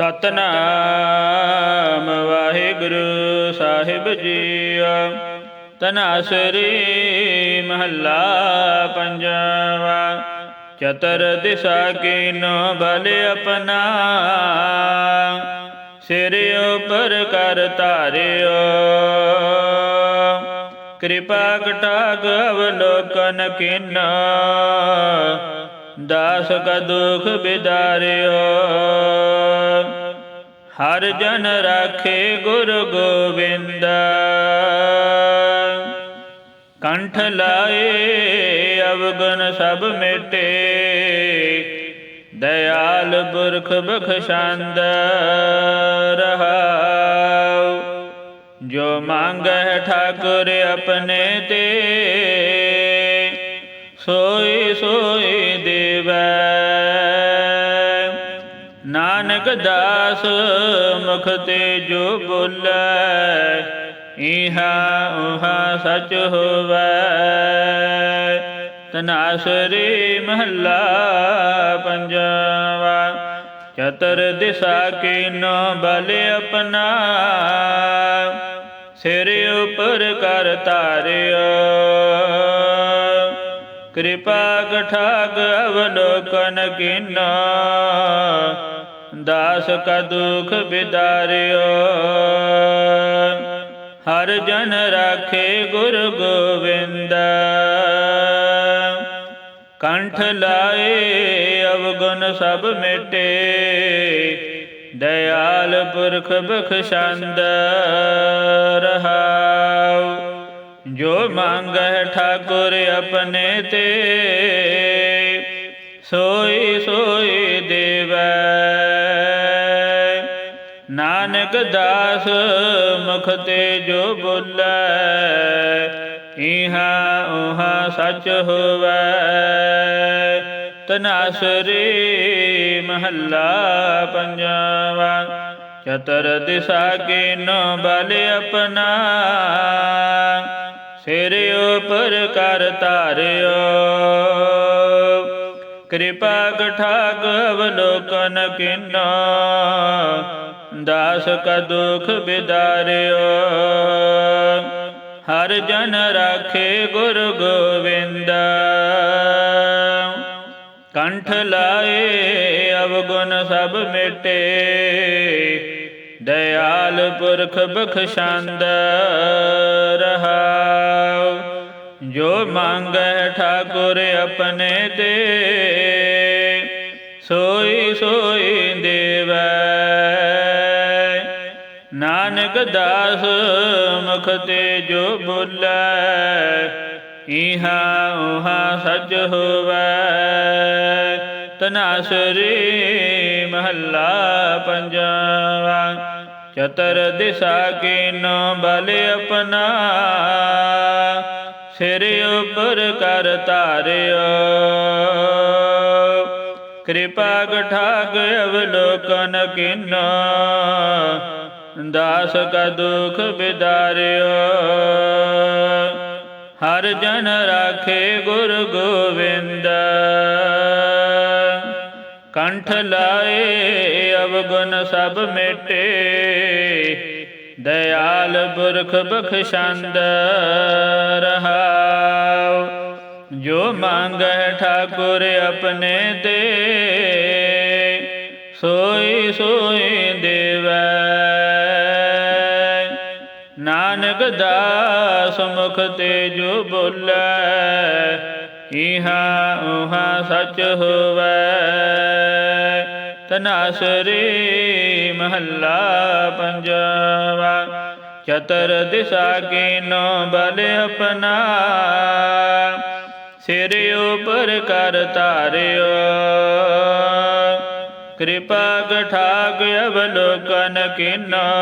ਸਤਨਾਮ ਵਾਹਿਗੁਰੂ ਸਾਹਿਬ JIO. ਤਨਾਸਰੀ ਮਹੱਲਾ ਪੰਜਵਾ। ਚਤਰ ਦਿਸ਼ਾ ਕੀਨੋ ਬਲ ਆਪਣਾ। ਸਿਰ ਉਪਰ ਕਰ ਧਾਰਿਓ। ਕਿਰਪਾ ਕਟਾਗ ਅਵਲੋਕਨ ਕਿਨਾ। ਦਾਸ ਕਾ ਦੁਖ ਬਿਦਾਰਿਓ। ਹਰ ਜਨ ਰਾਖੇ ਗੁਰ ਗੋਬਿੰਦ ਕੰਠ ਲਾਏ ਅਵਗੁਣ ਸਭ ਮਿਟੇ। ਦਇਆਲ ਪੁਰਖ ਬਖਸ਼ੰਦ ਰਹਾਉ। ਜੋ ਮੰਗੈ ਠਾਕੁਰ ਆਪਣੇ ਤੇ, ਸੋਈ ਸੋਈ ਨਾਨਕ ਦਾਸ ਮੁਖ ਤੇ ਜੋ ਬੋਲੇ ਇਹਾ ਉਹਾ ਸਚ ਹੋਵੇ। ਤਨਾਸਰੀ ਮਹੱਲਾ ਪੰਜਵਾ, ਚਤਰ ਦਿਸ਼ਾ ਕੀਨੋ ਬਲ ਆਪਣਾ। ਸਿਰ ਉਪਰ ਕਰ ਧਾਰਿਓ। ਕਿਰਪਾ ਕਠਾਗ ਅਵਲੋਕਨ ਕਿਨਾ। ਦਾਸ ਕਾ ਦੁਖ ਬਿਦਾਰਿਓ। ਹਰ ਜਨ ਰਾਖੇ ਗੁਰ ਗੋਬਿੰਦ ਕੰਠ ਲਾਏ ਅਵਗੁਣ ਸਭ ਮਿਟੇ। ਦਇਆਲ ਪੁਰਖ ਬਖਸ਼ੰਦ ਰਹਾਉ। ਜੋ ਮੰਗੈ ਠਾਕੁਰ ਆਪਣੇ ਤੇ, ਸੋਈ ਸੋਈ ਨਾਨਕ ਦਾਸ ਮੁਖ ਤੇ ਜੋ ਬੋਲੇ, ਇਹਾ ਉਹਾ ਸਚ ਹੋਵੈ। ਤਨਾਸਰੀ ਮਹੱਲਾ ਪੰਜਵਾ, ਚਤਰ ਦਿਸ਼ਾ ਕੀਨੋ ਬਲ ਆਪਣਾ। ਸਿਰ ਉਪਰ ਕਰ ਧਾਰਿਓ। ਕਿਰਪਾ ਕਠਾਗ ਅਵਲੋਕਨ ਕਿਨਾ। ਦਾਸ ਕਾ ਦੁਖ ਬਿਦਾਰਿਓ। ਹਰ ਜਨ ਰਾਖੇ ਗੁਰ ਗੋਬਿੰਦ ਕੰਠ ਲਾਏ ਅਵਗੁਣ ਸਭ ਮਿਟੇ। ਦਇਆਲ ਪੁਰਖ ਬਖਸ਼ੰਦ ਰਹਾਉ। ਜੋ ਮੰਗੈ ਠਾਕੁਰ ਆਪਣੇ ਤੇ, ਸੋਈ ਸੋਈ ਨਾਨਕ ਮੁਖ ਤੇ ਜੋ ਬੋਲੇ, ਇਹਾ ਉਹਾ ਸੱਚ ਹੋਵੇ। ਤਨਾਸਰੀ ਮਹੱਲਾ ਪੰਜਵਾ, ਚਤਰ ਦਿਸ਼ਾ ਕੀਨੋ ਬਲ ਆਪਣਾ। ਸਿਰ ਉਪਰ ਕਰ ਧਾਰਿਓ। ਕਿਰਪਾ ਕਠਾਗ ਅਵਲੋਕਨ ਕਿਨਾ। ਦਾਸ ਕਾ ਦੁਖ ਬਿਦਾਰਿਓ। ਹਰ ਜਨ ਰਾਖੇ ਗੁਰ ਗੋਬਿੰਦ ਕੰਠ ਲਾਏ ਅਵਗੁਣ ਸਭ ਮਿਟੇ। ਦਇਆਲ ਪੁਰਖ ਬਖਸ਼ੰਦ ਰਹਾਉ। ਜੋ ਮੰਗੈ ਠਾਕੁਰ ਆਪਣੇ ਤੇ, ਸੋਈ ਸੋਈ ਦੇਵੈ। ਨਾਨਕ ਦਾਸ ਮੁਖ ਤੇ ਜੋ ਬੋਲੇ। ਇਹਾ ਉਹਾ ਸਚ ਹੋਵੈ। ਤਨਾਸਰੀ ਮਹੱਲਾ ਪੰਜਵਾ। ਚਤਰ ਦਿਸ਼ਾ ਕੀਨੋ ਬਲ ਆਪਣਾ। ਸਿਰ ਉਪਰ ਕਰ ਧਾਰਿਓ। ਕਿਰਪਾ ਕਠਾਗ ਅਵਲੋਕਨ ਕਿਨਾ।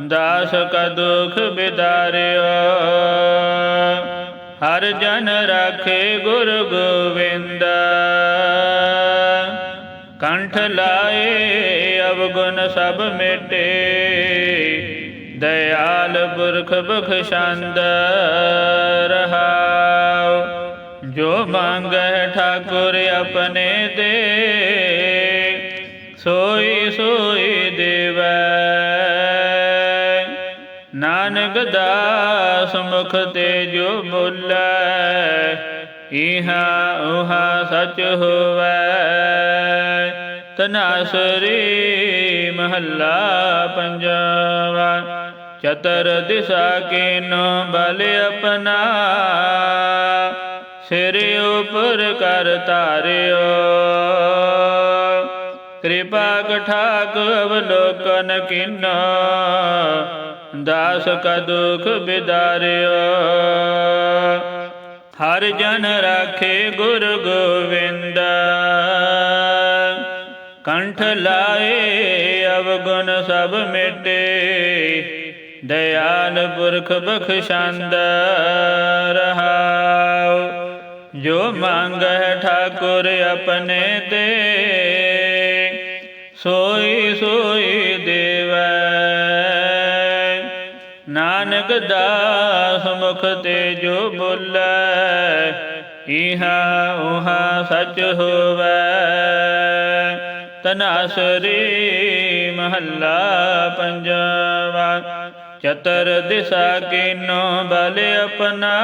ਦਾਸ ਕਾ ਦੁਖ ਬਿਦਾਰਿਓ ਹਰ ਜਨ ਰਾਖੇ ਗੁਰ ਗੋਬਿੰਦ ਕੰਠ ਲਾਏ ਅਵਗੁਣ ਸਭ ਮਿਟੇ। ਦਇਆਲ ਪੁਰਖ ਬਖਸ਼ੰਦ ਰਹਾਉ। ਜੋ ਮੰਗੈ ਠਾਕੁਰ ਆਪਣੇ ਦੇ। ਸੋਈ ਸੋਈ ਦੇਵੈ। ਨਾਨਕ ਦਾਸ ਮੁਖ ਤੇ ਜੋ ਬੋਲੇ ਇਹਾ ਉਹਾ ਸਚ ਹੋਵੈ। ਤਨਾਸਰੀ ਮਹੱਲਾ ਪੰਜਵਾ, ਚਤਰ ਦਿਸ਼ਾ ਕੀਨੋ ਬਲ ਆਪਣਾ। ਸਿਰ ਉਪਰ ਕਰ ਧਾਰਿਓ। ਕਿਰਪਾ ਕਠਾਕ ਅਵਲੋਕਨ ਕਿਨਾ ਦਾਸ ਕਾ ਦੁਖ ਬਿਦਾਰਿਓ ਹਰ ਜਨ ਰਾਖੇ ਗੁਰ ਗੋਵਿੰਦ। ਕੰਠ ਲਾਏ ਅਵਗੁਣ ਸਭ ਮਿਟੇ। ਦਇਆਲ ਪੁਰਖ ਬਖਸ਼ੰਦ ਰਹਾਉ। ਜੋ ਮੰਗੈ ਠਾਕੁਰ ਆਪਣੇ ਤੇ। ਸੋਈ ਸੋਈ ਨਾਨਕ ਦਾਸ ਮੁਖ ਤੇ ਜੋ ਬੋਲੇ, ਇਹਾ ਉਹਾ ਸਚ ਹੋਵੈ। ਤਨਾਸਰੀ ਮਹੱਲਾ ਪੰਜਵਾ, ਚਤਰ ਦਿਸ਼ਾ ਕਿਨੋ ਬਲ ਆਪਣਾ।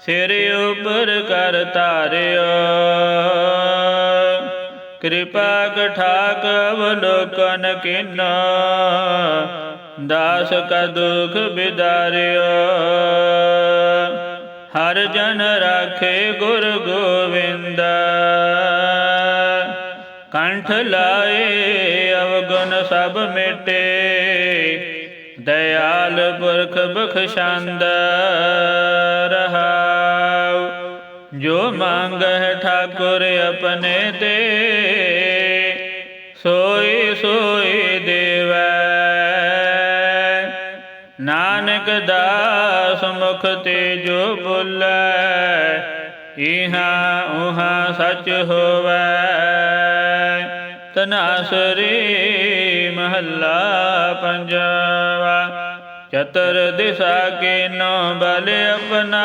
ਸਿਰ ਉਪਰ ਕਰ ਧਾਰਿਓ। ਕਿਰਪਾ ਕਠਾਕ ਅਵਲੋਕਨ ਕਿਨਾ। ਦਾਸ ਕਾ ਦੁਖ ਬਿਦਾਰਿਓ ਹਰ ਜਨ ਰਾਖੇ ਗੁਰ ਗੋਵਿੰਦ। ਕੰਠ ਲਾਏ ਅਵਗੁਣ ਸਭ ਮਿਟੇ। ਦਇਆਲ ਪੁਰਖ ਬਖਸ਼ੰਦ ਰਹਾਉ। ਜੋ ਮੰਗਹਿ ਠਾਕੁਰ ਆਪਣੇ ਤੇ, ਸੋਈ ਸੋਈ ਦਾਸ ਮੁਖ ਤੇ ਜੋ ਬੋਲੇ, ਇਹਾ ਉਹਾ ਸਚ ਹੋਵੈ। ਤਨਾਸਰੀ ਮਹੱਲਾ ਪੰਜਵਾ, ਚਤਰ ਦਿਸ਼ਾ ਕੀਨੋ ਬਲ ਆਪਣਾ।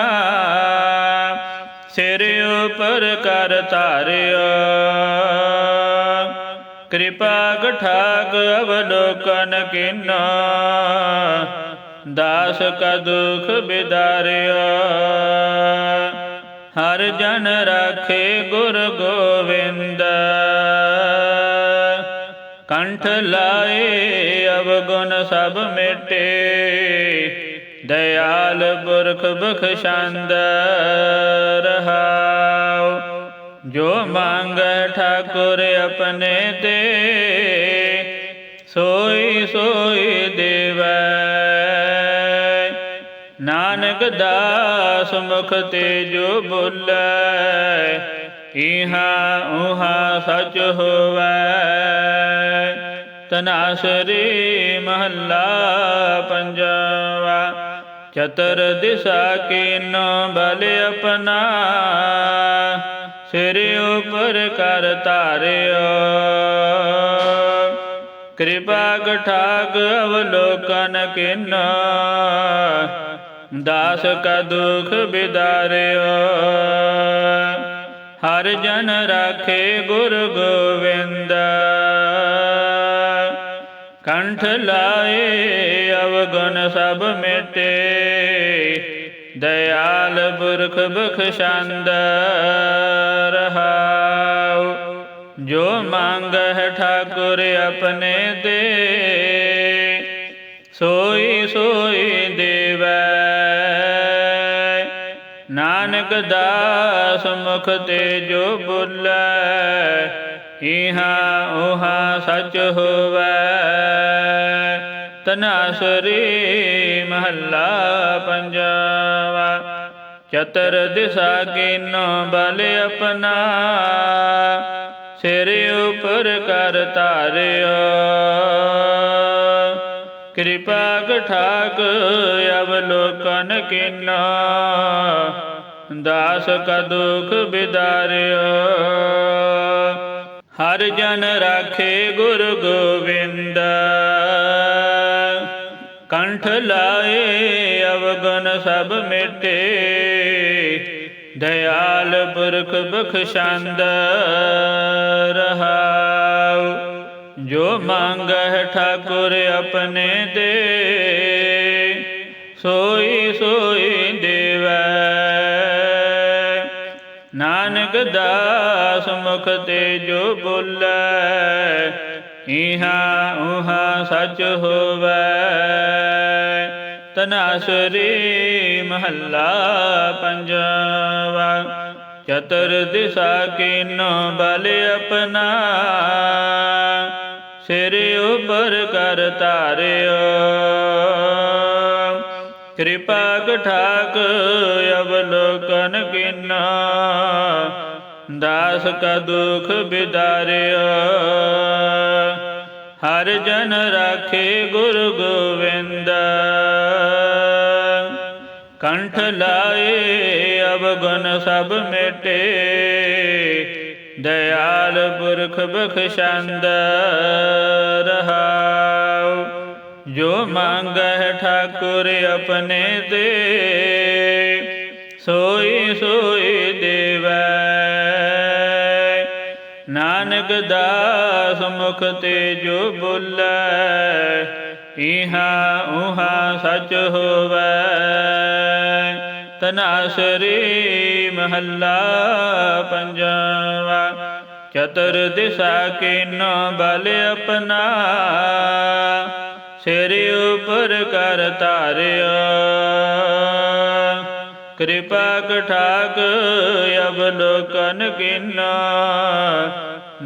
ਸਿਰ ਉਪਰ ਕਰ ਧਾਰਿਓ। ਕਿਰਪਾ ਕਠਾਕ ਅਵਲੋਕਨ ਕਿਨਾ। ਦਾਸ ਕਾ ਦੁਖ ਬਿਦਾਰਿਆ। ਹਰ ਜਨ ਰਾਖੇ ਗੁਰ ਗੋਵਿੰਦ। ਕੰਠ ਲਾਏ ਅਵਗੁਣ ਸਭ ਮਿਟੇ। ਦਇਆਲ ਪੁਰਖ ਬਖਸ਼ੰਦ ਰਹਾਉ। ਜੋ ਮੰਗੈ ਠਾਕੁਰ ਆਪਣੇ ਤੇ, ਸੋਈ ਸੋਈ ਦੇ ਨਾਨਕ ਦਾਸ ਮੁਖ ਤੇ ਜੋ ਬੋਲੇ, ਇਹਾ ਉਹਾ ਸਚ ਹੋਵੈ। ਤਨਾਸਰੀ ਮਹੱਲਾ ਪੰਜਵਾ, ਚਤਰ ਦਿਸ਼ਾ ਕੀਨੋ ਬਲ ਆਪਣਾ। ਸਿਰ ਉਪਰ ਕਰ ਧਾਰਿਓ। ਕਿਰਪਾ ਕਠਾਕ ਅਵਲੋਕਨ ਕਿਨਾ। ਦਾਸ ਕਾ ਦੁਖ ਬਿਦਾਰਿਓ। ਹਰ ਜਨ ਰਾਖੇ ਗੁਰ ਗੋਵਿੰਦ। ਕੰਠ ਲਾਏ ਅਵਗੁਣ ਸਭ ਮਿਟੇ। ਦਇਆਲ ਬੁਰਖ ਬਖਸ਼ੰਦ ਰਹਾਉ। ਜੋ ਮੰਗਹਿ ਠਾਕੁਰ ਆਪਣੇ ਦੇ ਸੋਈ ਨਾਨਕ ਦਾਸ ਮੁਖ ਤੇ ਜੋ ਬੋਲੇ, ਇਹਾ ਉਹਾ ਸਚ ਹੋਵੈ। ਤਨਾਸਰੀ ਮਹੱਲਾ ਪੰਜਵਾ, ਚਤਰ ਦਿਸ਼ਾ ਕਿਨੋ ਬਲ ਆਪਣਾ। ਸਿਰ ਉਪਰ ਕਰ ਧਾਰਿਓ। ਕਿਰਪਾ ਕਠਾਕ ਅਵਲੋਕਨ ਕਿਨਾ। ਦਾਸ ਕਾ ਦੁਖ ਬਿਦਾਰਿਓ ਹਰ ਜਨ ਰਾਖੇ ਗੁਰ ਗੋਵਿੰਦ। ਕੰਠ ਲਾਏ ਅਵਗੁਣ ਸਭ ਮਿਟੇ। ਦਇਆਲ ਪੁਰਖ ਬਖਸ਼ੰਦ ਰਹਾ ਜੋ ਮੰਗਹਿ ਠਾਕੁਰ ਆਪਣੇ ਦੇ। ਸੋਈ ਨਾਨਕ ਦਾਸ ਮੁਖ ਤੇ ਜੋ ਬੋਲੇ, ਇਹਾ ਉਹਾ ਸਚ ਹੋਵੇ। ਤਨਾਸਰੀ ਮਹੱਲਾ ਪੰਜਵਾ, ਚਤੁਰ ਦਿਸ਼ਾ ਕਿਨੋ ਬਲ ਆਪਣਾ। ਸਿਰ ਉਪਰ ਕਰ ਧਾਰਿਓ ਕਿਰਪਾ ਕਠਾਕ ਅਵਲੋਕਨ ਕਿਨਾ ਦਾਸ ਕਾ ਦੁਖ ਬਿਦਾਰਿਓ ਹਰ ਜਨ ਰਾਖੇ ਗੁਰ ਗੋਵਿੰਦ। ਕੰਠ ਲਾਏ ਅਵਗੁਣ ਸਭ ਮਿਟੇ। ਦਇਆਲ ਪੁਰਖ ਬਖਸ਼ੰਦ ਰਹਾਉ ਜੋ ਮੰਗਹਿ ਠਾਕੁਰ ਆਪਣੇ ਤੇ, ਸੋਈ ਸੋਈ ਦੇਵੈ। ਨਾਨਕ ਦਾਸ ਮੁਖ ਤੇ ਜੋ ਬੋਲੇ, ਇਹਾ ਉਹਾ ਸਚ ਹੋਵੇ। ਤਨਾਸਰੀ ਮਹੱਲਾ ਪੰਜਵਾ, ਚਤੁਰ ਦਿਸ਼ਾ ਕੀਨੋ ਬਲ ਆਪਣਾ। ਸਿਰ ਉਪਰ ਕਰ ਧਾਰਿਓ ਕਿਰਪਾ ਕਠਾਕ ਅਵਲੋਕਨ ਕਿਨਾ।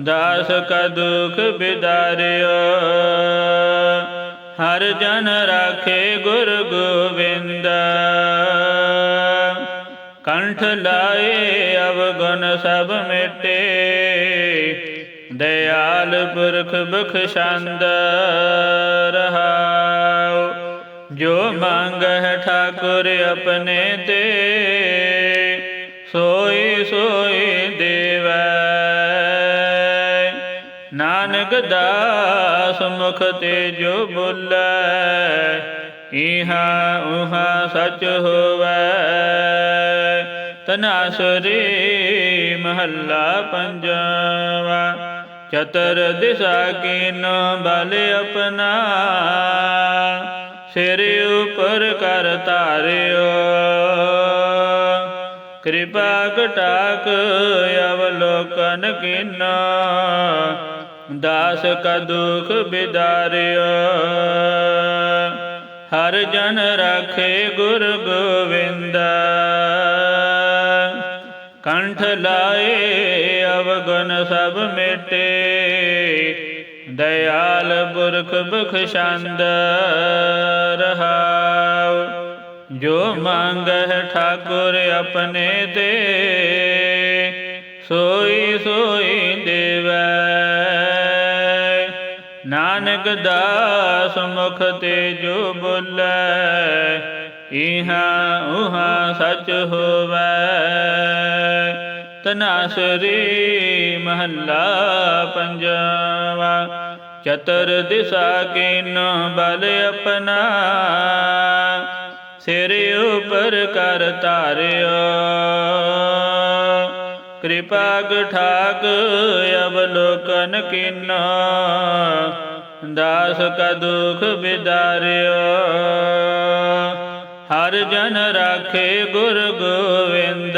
ਦਾਸ ਕਾ ਦੁਖ ਬਿਦਾਰਿਓ ਹਰ ਜਨ ਰਾਖੇ ਗੁਰ ਗੋਬਿੰਦ ਕੰਠ ਲਾਏ ਅਵਗੁਣ ਸਭ ਮਿਟੇ। ਦਇਆਲ ਪੁਰਖ ਬਖਸ਼ੰਦ ਰਹਾਉ। ਜੋ ਮੰਗਹਿ ਠਾਕੁਰ ਆਪਣੇ ਤੇ, ਸੋਈ ਸੋਈ ਦੇਵੈ। ਨਾਨਕ ਦਾਸ ਮੁਖ ਤੇ ਜੋ ਬੋਲੇ, ਇਹਾ ਉਹਾ ਸਚ ਹੋਵੇ। ਤਨਾਸਰੀ ਮਹੱਲਾ ਪੰਜਵਾ। ਚਤਰ ਦਿਸ਼ਾ ਕੀਨੋ ਬਲ ਆਪਣਾ। ਸਿਰ ਉਪਰ ਕਰ ਧਾਰਿਓ। ਕਿਰਪਾ ਕਟਾਕ ਅਵਲੋਕਨ ਕਿਨਾ। ਦਾਸ ਕਾ ਦੁਖ ਬਿਦਾਰਿਓ। ਹਰ ਜਨ ਰਾਖੇ ਗੁਰ ਗੋਵਿੰਦ। ਕੰਠ ਲਾਏ ਅਵਗੁਣ ਸਭ ਮੇਟੇ। ਦਇਆਲ ਪੁਰਖ ਬਖਸ਼ੰਦ ਰਹਾਉ, ਜੋ ਮੰਗਹਿ ਠਾਕੁਰ ਆਪਣੇ ਤੇ, ਸੋਈ ਸੋਈ ਦੇਵੈ। ਨਾਨਕ ਦਾਸ ਮੁਖ ਤੇ ਜੋ ਬੋਲੇ, ਇਹਾ ਉਹਾ ਸਚ ਹੋਵੇ। ਤਨਾਸਰੀ ਮਹੱਲਾ ਪੰਜਵਾ ਚਤੁਰ ਦਿਸ਼ਾ ਕੀਨੋ ਬਲ ਆਪਣਾ ਸਿਰ ਉਪਰ ਕਰ ਧਾਰਿਓ ਕਿਰਪਾ ਗਠਾਕ ਅਵਲੋਕਨ ਕਿਨਾ ਦਾਸ ਕਾ ਦੁਖ ਬਿਦਾਰਿਓ ਹਰ ਜਨ ਰਾਖੇ ਗੁਰ ਗੋਵਿੰਦ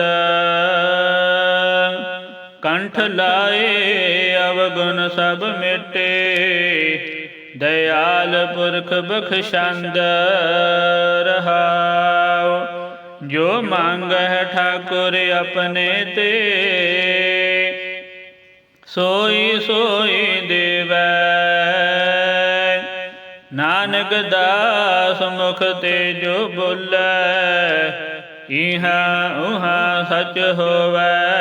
ਕੰਠ ਲਾਏ, ਅਵਗੁਣ ਸਭ ਮਿਟੇ। ਦਇਆਲ ਪੁਰਖ ਬਖਸ਼ੰਦ ਰਹਾਉ। ਜੋ ਮੰਗਹਿ ਠਾਕੁਰ ਆਪਣੇ ਤੇ, ਸੋਈ ਸੋਈ ਦੇਵੈ। ਨਾਨਕ ਦਾਸ ਮੁਖ ਤੇ ਜੋ ਬੋਲੇ ਇਹਾ ਉਹਾ ਸਚ ਹੋਵੇ।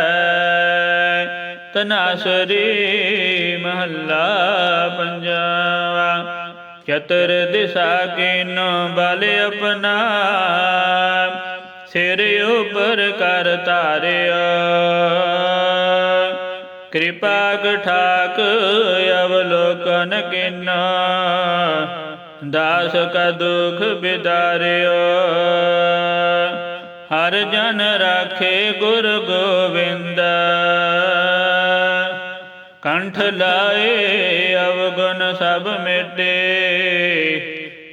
ਤਨਾਸਰੀ ਮਹੱਲਾ ਪੰਜਵਾ। ਚਤੁਰ ਦਿਸ਼ਾ ਕੀਨੋ ਬਲ ਆਪਣਾ। ਸਿਰ ਉਪਰ ਕਰ ਧਾਰਿਓ ਕਿਰਪਾ ਕਠਾਕ ਅਵਲੋਕਨ ਕਿਨਾ। ਦਾਸ ਕਾ ਦੁਖ ਬਿਦਾਰਿਓ ਹਰ ਜਨ ਰਾਖੇ ਗੁਰ ਗੋਬਿੰਦ ਕੰਠ ਲਾਏ ਅਵਗ ਸਭ ਮਿਟੇ।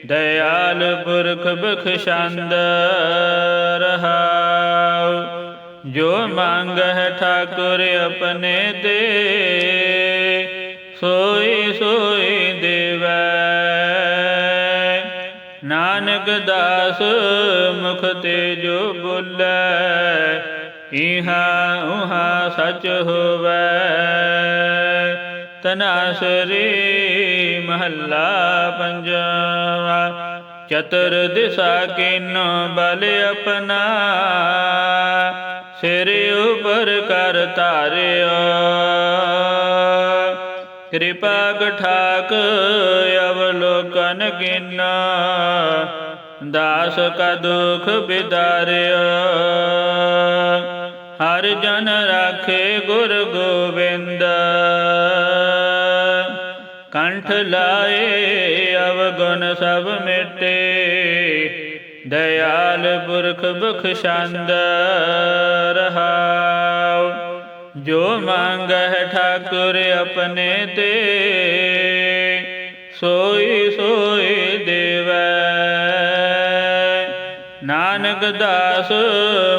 ਦਇਆਲ ਪੁਰਖ ਬਖਸ਼ੰਦ ਰਹਾਉ। ਜੋ ਮੰਗਹਿ ਠਾਕੁਰ ਆਪਣੇ ਤੇ, ਸੋਈ ਸੋਈ ਦੇਵੈ। ਨਾਨਕ ਦਾਸ ਮੁਖ ਤੇ ਜੋ ਬੋਲੇ ਇਹਾ ਉਹਾ ਸਚ ਹੋਵੇ, ਤਨਾਸਰੀ ਮਹੱਲਾ ਪੰਜਵਾ, ਚਤੁਰ ਦਿਸ਼ਾ ਕੀਨੋ ਬਲ ਆਪਣਾ, ਸਿਰ ਉਪਰ ਕਰ ਧਾਰਿਓ ਕਿਰਪਾ ਕਠਾਕ ਅਵਲੋਕਨ ਕਿਨਾ, ਦਾਸ ਕਾ ਦੁਖ ਬਿਦਾਰਿਓ ਹਰ ਜਨ ਰਾਖੇ ਗੁਰ ਗੋਬਿੰਦ। ਕੰਠ ਲਾਏ ਅਵਗੁਣ ਸਭ ਮਿਟੇ, ਦਇਆਲ ਪੁਰਖ ਬਖਸ਼ੰਦ ਰਹਾਉ। ਜੋ ਮੰਗਹਿ ਠਾਕੁਰ ਆਪਣੇ ਤੇ, ਸੋਈ ਸੋਈ ਨਾਨਕ ਦਾਸ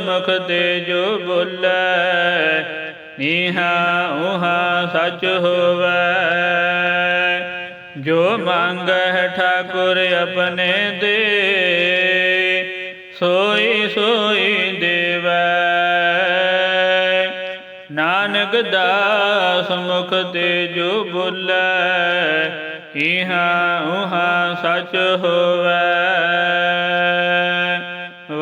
ਮੁਖ ਤੇ ਜੋ ਬੋਲੇ, ਨੀਹਾ ਉਹਾ ਸਚ ਹੋਵੇ। ਜੋ ਮੰਗਹਿ ਠਾਕੁਰ ਆਪਣੇ ਦੇ ਸੋਈ ਸੋਈ ਦੇਵੈ। ਨਾਨਕ ਦਾਸ ਮੁਖ ਤੇ ਜੋ ਬੋਲੇ ਇਹਾ ਉਹਾ ਸਚ ਹੋਵੇ।